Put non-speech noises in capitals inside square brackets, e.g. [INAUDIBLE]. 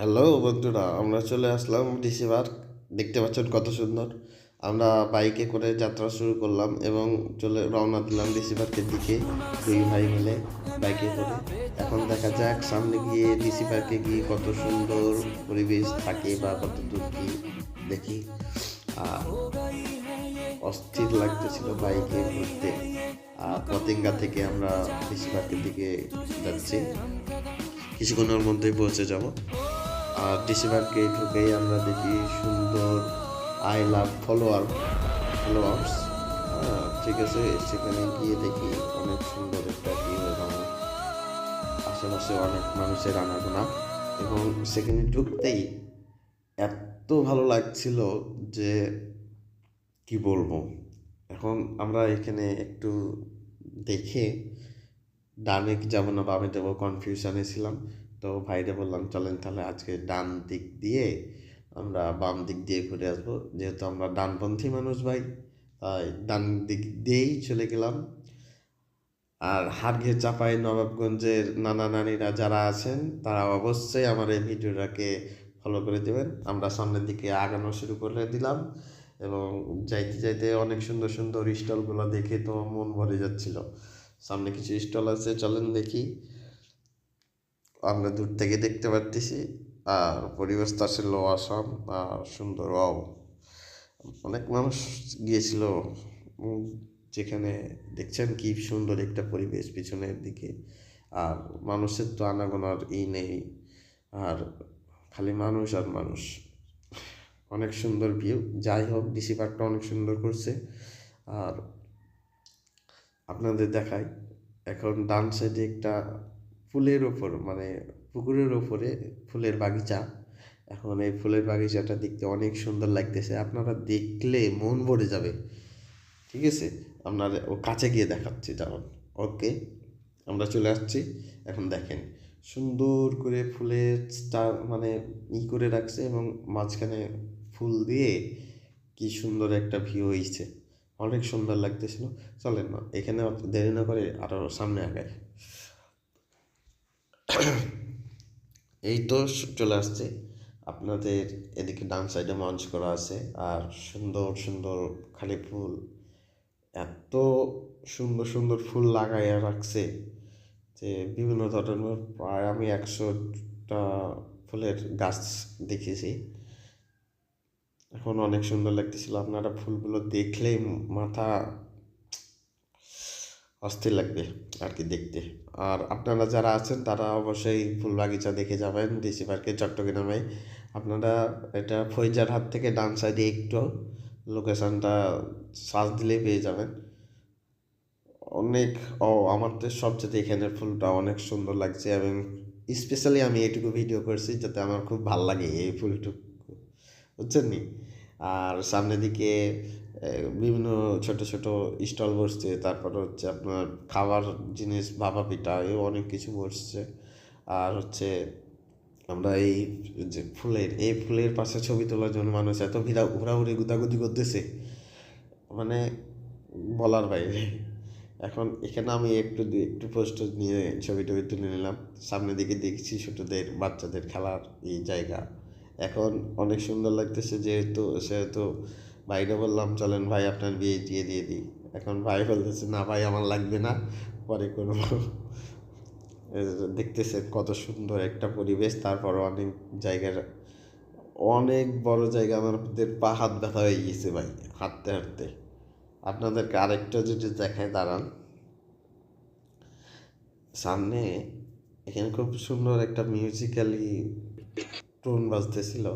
Hello বন্ধুরা, আমরা চলে আসলাম ডিসি পার্ক দেখতে পাচ্ছেন কত সুন্দর। আমরা বাইকে করে যাত্রা শুরু করলাম এবং চলে রওনা দিলাম ডিসি পার্কের দিকে, দুই ভাই মিলে বাইকে করে। এখন দেখা যাক সামনে গিয়ে ডিসি পার্কে গিয়ে কত সুন্দর পরিবেশ থাকে বা কত দূর কি দেখি। আর অস্থির লাগতেছিল বাইকে ঘুরতে। আর পতেঙ্গা থেকে আমরা ডিসি পার্কের দিকে যাচ্ছি। কিছুক্ষণের মধ্যেই পৌঁছে যাব। আর ডিসেম্বরকে ঢুকেই আমরা দেখি সুন্দর আই লাভ ফলোয়ার ফলোয়ার্স ঠিক আছে, সেখানে গিয়ে দেখি অনেক সুন্দর একটা ভিউ এবং আশেপাশে অনেক মানুষের আনাগোনা। এবং সেখানে ঢুকতেই এত ভালো লাগছিল যে কি বলব? এখন আমরা এখানে একটু দেখে ডানে যাব না বামে দেবো কনফিউশনে ছিলাম। তো ভাইরে বললাম, চলেন তাহলে আজকে ডান দিক দিয়ে আমরা বাম দিক দিয়ে ঘুরে আসব। যেহেতু আমরা ডানপন্থী মানুষ ভাই, তাই ডান দিক দিয়েই চলে গেলাম। আর হাড়ঘে চাপাই নবাবগঞ্জের নানা নানিরা যারা আছেন, তারা অবশ্যই আমার এই ভিডিওটাকে ফলো করে দেবেন। আমরা সামনের দিকে আগানো শুরু করে দিলাম এবং যাইতে যাইতে অনেক সুন্দর সুন্দর স্টলগুলো দেখে তো মন ভরে যাচ্ছিল। সামনে কিছু স্টল আছে, চলেন দেখি। আমরা দূর থেকে দেখতে পারতেছি। আর পরিবেশটা ছিল আসাম, আর সুন্দর ও অনেক মানুষ গিয়েছিল যেখানে দেখছেন কি সুন্দর একটা পরিবেশ পিছনের দিকে। আর মানুষের তো আনাগোনার ই নেই। আর খালি মানুষ আর মানুষ। অনেক সুন্দর ভিউ যাই হোক ডিসি পার্কটা অনেক সুন্দর করছে। আর আপনাদের দেখাই। এখন ডান সাইডে একটা ফুলের ওপর মানে পুকুরের ওপরে ফুলের বাগিচা। এখন এই ফুলের বাগিচাটা দেখতে অনেক সুন্দর লাগতেছে। আপনারা দেখলে মন ভরে যাবে। ঠিক আছে? আপনার ও কাছে গিয়ে দেখাচ্ছি যেমন ওকে, আমরা চলে আসছি। এখন দেখেন, সুন্দর করে ফুলের স্টার মানে ই করে রাখছে এবং মাঝখানে ফুল দিয়ে কি সুন্দর একটা ভিউ হয়েছে অনেক সুন্দর লাগতেছিল। চলেন না, এখানে দেরি না করে আরও সামনে আগায় [COUGHS] এই তো চলে আসছে। আপনাদের এদিকে ডান সাইডে মঞ্চ করা আছে। আর সুন্দর সুন্দর খালি ফুল। এত সুন্দর সুন্দর ফুল লাগাইয়া রাখছে যে বিভিন্ন ধরনের প্রায় আমি একশোটা ফুলের গাছ দেখেছি। এখন অনেক সুন্দর লাগতেছিল। আপনারা ফুলগুলো দেখলেই মাথা অস্থির লাগবে আর কি দেখতে। আর আপনারা যারা আছেন, তারা অবশ্যই ফুল বাগিচা দেখে যাবেন, ডিসি পার্কে, চট্টগ্রামে। আপনারা এটা ফৈজার হাত থেকে ডান সাইডে একটু লোকেশানটা সার্চ দিলেই পেয়ে যাবেন। অনেক, ও, আমার তো সবচেয়ে এখানের ফুলটা অনেক সুন্দর লাগছে এবং স্পেশালি আমি এটুকু ভিডিও করছি যাতে আমার খুব ভালো লাগে এই ফুলটুকু। বুঝছেন নি? আর সামনের দিকে বিভিন্ন ছোট ছোট স্টল বসছে, তারপর হচ্ছে আপনার খাবার জিনিস, ভাপা পিঠা এও অনেক কিছু বসছে। আর হচ্ছে আমরা এই যে ফুলের, এই ফুলের পাশে ছবি তোলার জন্য মানুষ এত ভিড়া, ঘোরাঘুরি, গুদাগুদি করতেছে। মানে বলার বাইরে। এখন এখানে আমি একটু একটু পোস্ট নিয়ে ছবি টবি তুলে নিলাম। সামনের দিকে দেখছি ছোটদের, বাচ্চাদের খেলার এই জায়গা। এখন অনেক সুন্দর লাগতেছে যেহেতু, সেহেতু ভাইকে বললাম, চলেন ভাই, আপনার বিয়ে দিয়ে দিয়ে দিই। এখন ভাই বলতেছে, না ভাই, আমার লাগবে না। পরে যে দেখতেছে কত সুন্দর একটা পরিবেশ, তারপর অনেক জায়গার, অনেক বড় জায়গা আমাদের পা হাত ব্যথা হয়ে গেছে ভাই, হাঁটতে হাঁটতে। আপনাদেরকে আরেকটা যদি দেখায় দাঁড়ান। সামনে এখানে খুব সুন্দর একটা মিউজিক্যালি টোন বাজতেছিল।